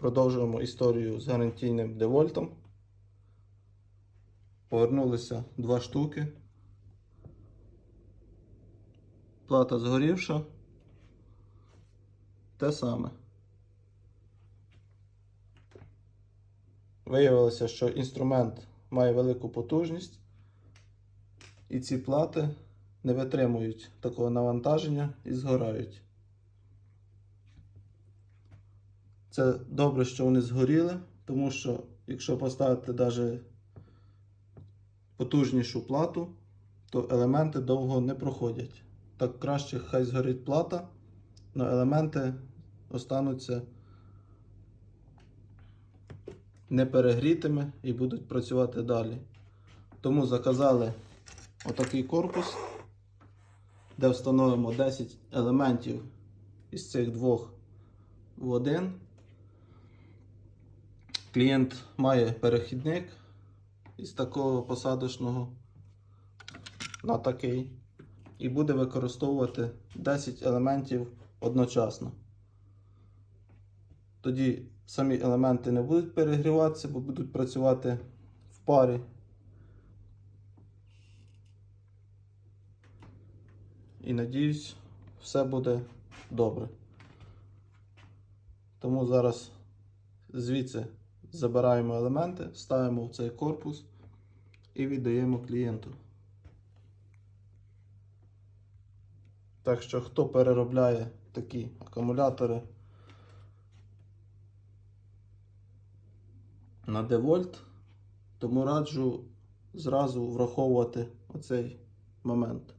Продовжуємо історію з гарантійним девольтом. Повернулися два штуки. Плата згорівша. Те саме. Виявилося, що інструмент має велику потужність, і ці плати не витримують такого навантаження і згорають. Це добре, що вони згоріли, тому що якщо поставити навіть потужнішу плату, то елементи довго не проходять. Так краще хай згорить плата, але елементи остануться не перегрітими і будуть працювати далі. Тому заказали отакий корпус, де встановимо 10 елементів із цих двох в один. Клієнт має перехідник із такого посадочного на такий і буде використовувати 10 елементів одночасно. Тоді самі елементи не будуть перегріватися, бо будуть працювати в парі. І надіюсь, все буде добре. Тому зараз звідси забираємо елементи, ставимо в цей корпус і віддаємо клієнту. Так що, хто переробляє такі акумулятори на девольт, тому раджу зразу враховувати оцей момент.